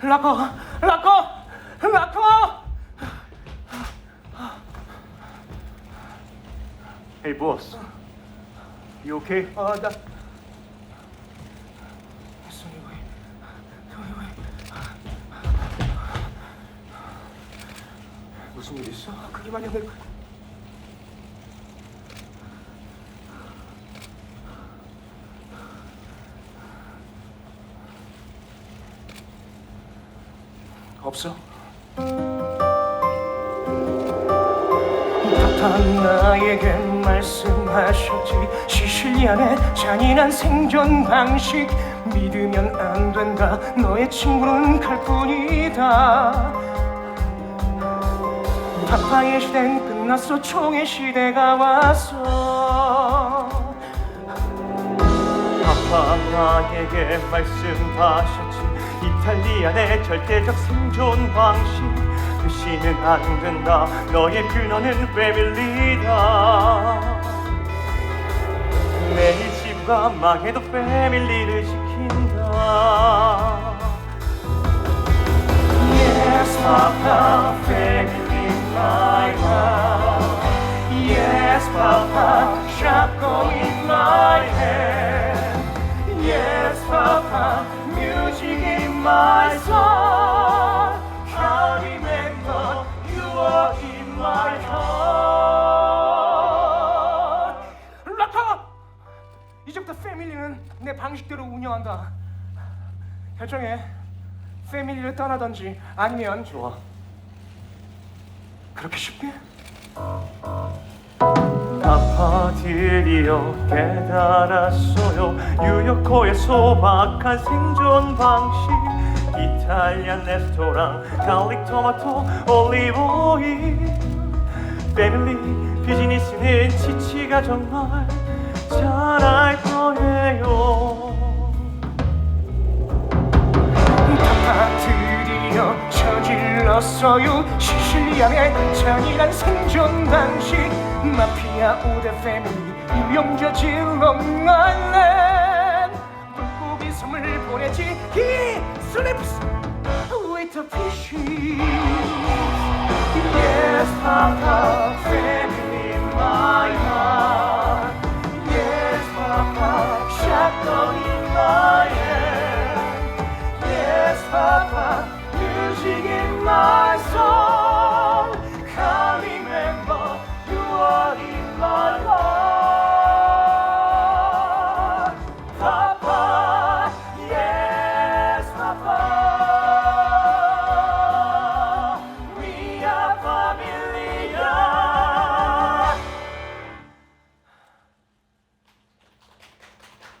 라커, 라커, 라커. Hey boss, you okay? 아, 나. 손이 왜? 손이 왜? 무슨 일 있어? 아, 그게만이 내 없어. 답답한 나에게 말씀하셨지. 시실리안의 잔인한 생존 방식. 믿으면 안 된다. 너의 친구는 칼뿐이다. 파파의 시대는 끝났어. 총의 시대가 왔어. 아빠 나에게 말씀하셨지 이탈리안의 절대적 생존 방식 그시는 안 된다 너의 근원은 패밀리다 매일 집과 망해도 패밀리를 지킨다 Yes, Papa, family my heart. Yes, Papa, shotgun in my hand. Yes, Papa, music in my soul. I remember you are in my heart. 락커! 이제부터 패밀리는 내 방식대로 운영한다. 결정해. 패밀리를 떠나든지 아니면 좋아 그렇게 쉽게? 드디어 깨달았어요. 유효코의 소박한 생존 방식. 이탈리안 레스토랑 갈릭 토마토 올리브 오일. 패밀리 비즈니스는 지치가 정말 잘할 거예요. 파파들이여 저 질렀어요 시실리안의 잔인한 생존 방식 마피아 우대 패밀리 유영자 질롱알렌 물고기 선물 보내지 히 슬립스 with a fishy Yes, Papa, family my heart Yes, Papa, shotgun in my hand Yes, Papa, soul.